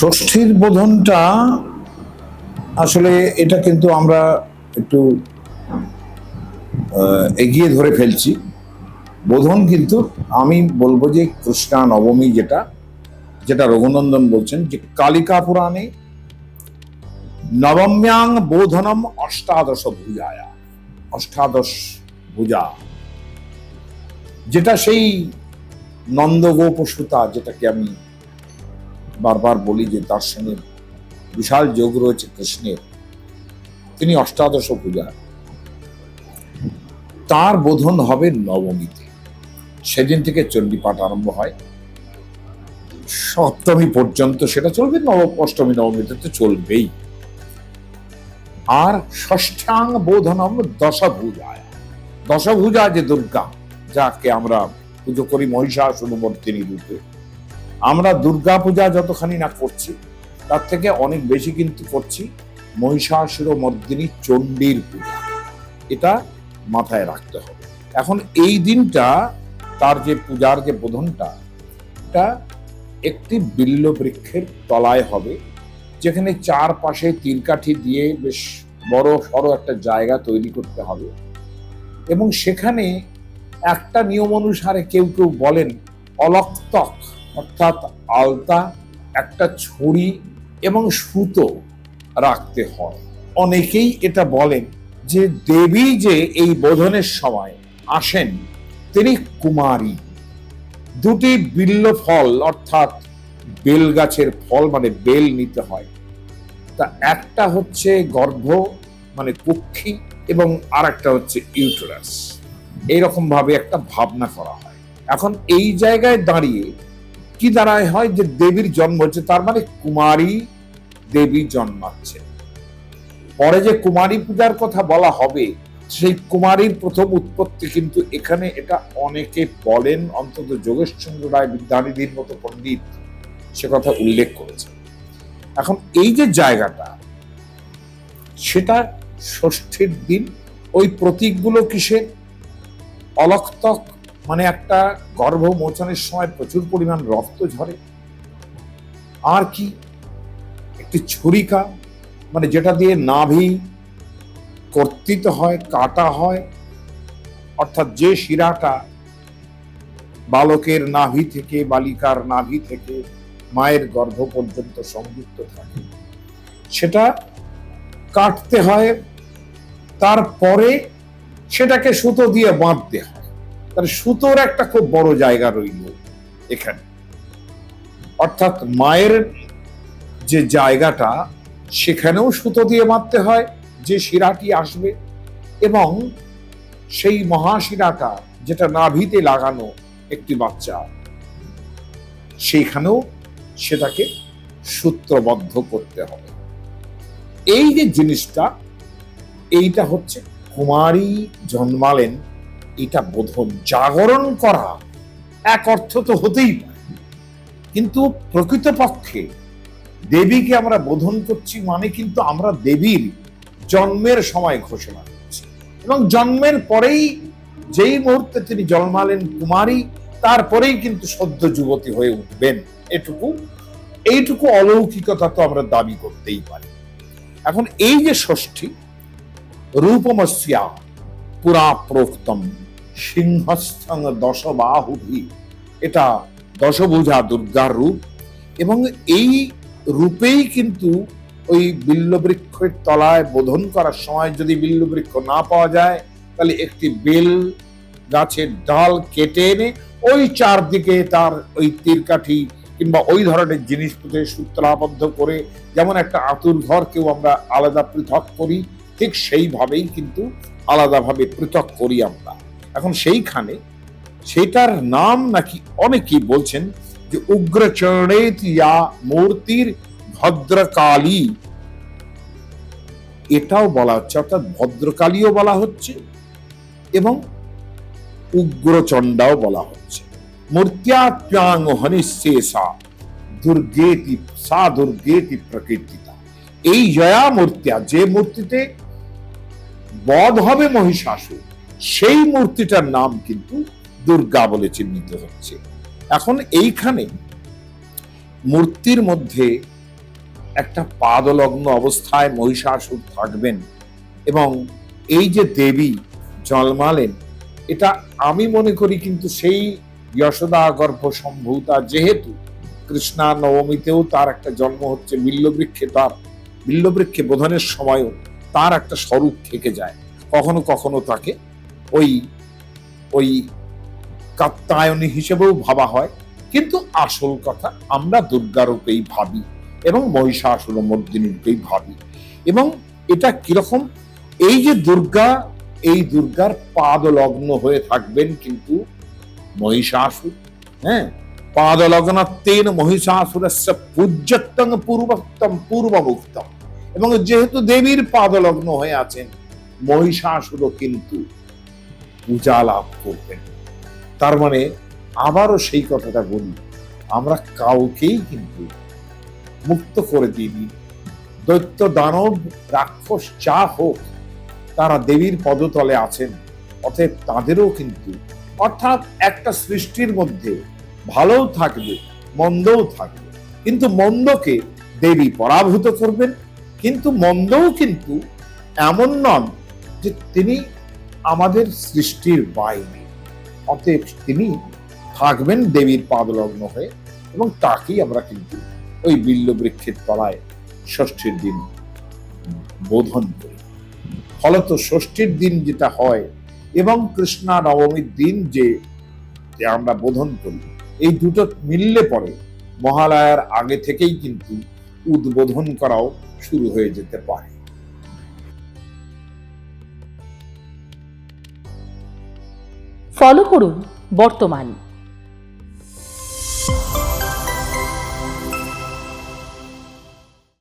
ষষ্ঠীর বোধনটা আসলে এটা কিন্তু আমরা একটু এগিয়ে ধরে ফেলছি। বোধন কিন্তু আমি বলব যে কৃষ্ণা নবমী যেটা যেটা রঘুনন্দন বলছেন যে কালিকা পুরাণে নবম্যাং বোধনম অষ্টাদশ ভুজায়া, অষ্টাদশ ভুজা। যেটা সেই নন্দগোপ সুতা যেটাকে আমি বারবার বলি যে সঙ্গে বিশাল যোগ রয়েছে কৃষ্ণের। তিনি অষ্টাদশ পূজা। তার বোধন হবে নবমীতে। সেদিন থেকে চণ্ডীপাঠ আরম্ভ হয়। সপ্তমী পর্যন্ত সেটা চলবে, নব, অষ্টমী নবমীতে তো চলবেই। আর ষষ্ঠাং বোধনম দশভূজায়। দশভূজা যে দুর্গা, যাকে আমরা পুজো করি মহিষাসুরমর্দিনী রূপে। আমরা দুর্গা পূজা যতখানি না করছি, তার থেকে অনেক বেশি কিন্তু করছি মহিষাসুরমর্দিনী চণ্ডীর পূজা। এটা মাথায় রাখতে হবে। এখন এই দিনটা, তার যে পূজার যে বোধনটা, এটা একটি বিল্ল বৃক্ষের তলায় হবে, যেখানে চারপাশে তীরকাঠি দিয়ে বেশ বড় সড়ো একটা জায়গা তৈরি করতে হবে। এবং সেখানে একটা নিয়ম অনুসারে কেউ কেউ বলেন, অলক্তক। অর্থাৎ আলতা, একটা ছুরি এবং সুতো রাখতে হয়। অনেকেই এটা বলেন যে দেবী যে এই বোধনের সময় আসেন, তিনি কুমারী। দুটি বিল্ল ফল, অর্থাৎ বেল গাছের ফল মানে বেল নিতে হয়। তা একটা হচ্ছে গর্ভ মানে কুক্ষি, এবং আর একটা হচ্ছে ইউটেরাস। এইরকম ভাবে একটা ভাবনা করা হয়। এখন এই জায়গায় দাঁড়িয়ে কি দাঁড়ায় হয় যে দেবীর জন্ম হচ্ছে? তার মানে কুমারী দেবী জন্মাচ্ছে। পরে যে কুমারী পূজার কথা বলা হবে, সেই কুমারীর প্রথম উৎপত্তি কিন্তু এখানে এটা অনেকে বলেন, অন্তত যোগেশচন্দ্র রায় বিদ্যানিধির মতো পণ্ডিত সে কথা উল্লেখ করেছে এখন এই যে জায়গাটা, সেটা ষষ্ঠীর দিন, ওই প্রতীকগুলো কিসের? অলক্তক মানে একটা গর্ভ মোচনের সময় প্রচুর পরিমাণ রক্ত ঝরে। আর কি? একটি ছুরিকা মানে যেটা দিয়ে নাভি কর্তিত হয়, কাটা হয়। অর্থাৎ যে শিরাটা বালকের নাভি থেকে, বালিকার নাভি থেকে মায়ের গর্ভ পর্যন্ত সংযুক্ত থাকে, সেটা কাটতে হয়। তারপরে সেটাকে সুতো দিয়ে বাঁধতে হয়। তার সুতোর একটা খুব বড় জায়গা রইল এখানে। অর্থাৎ মায়ের যে জায়গাটা, সেখানেও সুতো দিয়ে বাঁধতে হয়, যে শিরাটি আসবে এবং সেই মহাশিরাটা যেটা নাভিতে লাগানো একটি বাচ্চা, সেইখানেও সেটাকে সূত্রবদ্ধ করতে হবে। এই যে জিনিসটা, এইটা হচ্ছে কুমারী জন্মালেন এটা বোধন জাগরণ করা এক অর্থ তো হতেই পারে। কিন্তু প্রকৃতপক্ষে দেবীকে আমরা বোধন করছি মানে কিন্তু আমরা দেবীর জন্মের সময় ঘোষণা করছি। এবং জন্মের পরেই যেই মুহূর্তে তিনি জন্মালেন কুমারী, তারপরেই কিন্তু সদ্য যুবতী হয়ে উঠবেন এটুকু, এইটুকু অলৌকিকতা তো আমরা দাবি করতেই পারি। এখন এই যে ষষ্ঠী, রূপমস্যা পুরা প্রোক্তম। সিংহস্থং দশবাহুভি এটা দশভুজা দুর্গার রূপ এবং এই রূপেই কিন্তু ওই বিল্লবৃক্ষের তলায় বোধন করার সময় যদি বিল্লবৃক্ষ না পাওয়া যায়, তাহলে একটি বেল গাছের ডাল কেটে এনে ওই চারদিকে তার ওই তীরকাঠি কিংবা ওই ধরনের জিনিসপত্রের সূত্রাবদ্ধ করে, যেমন একটা আতুর ঘরকেও আমরা আলাদা পৃথক করি, ঠিক সেইভাবেই কিন্তু আলাদাভাবে পৃথক করি আমরা। এখন সেইখানে সেটার নাম নাকি অনেকেই বলছেন যে উগ্রচরণেত ইয়া মূর্তির ভদ্রকালী। এটাও বলা হচ্ছে, অর্থাৎ ভদ্রকালীও বলা হচ্ছে এবং উগ্রচণ্ডাও বলা হচ্ছে। মূর্ত্যাপ্যাং হনিশেষা, দুর্গেতি সা দুর্গেতি প্রকৃতিতা এই জয়া মূর্তিয়া, যে মূর্তিতে বধ হবে মহিষাসুর সেই মূর্তিটার নাম কিন্তু দুর্গা বলে চিহ্নিত হচ্ছে। এখন এইখানে মূর্তির মধ্যে একটা পাদলগ্ন অবস্থায় মহিষাসুর থাকবেন এবং এই যে দেবী জন্মালেন, এটা আমি মনে করি কিন্তু সেই যশোদা গর্ভ সম্ভূতা যেহেতু কৃষ্ণা নবমীতেও তার একটা জন্ম হচ্ছে বিল্লবৃক্ষে তার বিল্লবৃক্ষে বোধনের সময়ও তার একটা স্বরূপ থেকে যায়। কখনো কখনো তাকে ওই ওই কাত্তায়নী হিসেবেও ভাবা হয়। কিন্তু আসল কথা আমরা দুর্গারূপেই ভাবি এবং মহিষাসুর মর্দিনীরূপেই ভাবি। এবং এটা কীরকম? এই যে দুর্গা, এই দুর্গার পাদলগ্ন হয়ে থাকবেন কিন্তু মহিষাসুর হ্যাঁ? পাদলগ্নত্বেন মহিষাসুরস্য পূজ্যত্তং পূর্বক্তম পূর্বমুক্তম। এবং যেহেতু দেবীর পাদলগ্ন হয়ে আছেন, মহিষাসুরও কিন্তু পূজা লাভ করবেন। তার মানে আবারও সেই কথাটা বলি, আমরা কাউকেই কিন্তু মুক্ত করে দিইনি। দৈত্য দানব, রাক্ষস যা হোক, তারা দেবীর পদতলে আছেন, অতএব তাদেরও কিন্তু, অর্থাৎ একটা সৃষ্টির মধ্যে ভালোও থাকবে, মন্দও থাকবে। কিন্তু মন্দকে দেবী পরাভূত করবেন, কিন্তু মন্দও কিন্তু এমন নন যে তিনি আমাদের সৃষ্টির বাইরে অতএব তিনি থাকবেন দেবীর পাদলগ্ন হয়ে এবং তাকেই আমরা কিন্তু ওই বিল্ল বৃক্ষের তলায় ষষ্ঠীর দিন বোধন করি। ফলত ষষ্ঠীর দিন যেটা হয় এবং কৃষ্ণা নবমীর দিন যে আমরা বোধন করি, এই দুটো মিললে পরে মহালয়ার আগে থেকেই কিন্তু উদ্বোধন করাও শুরু হয়ে যেতে পারে। ফলো করুন বর্তমান।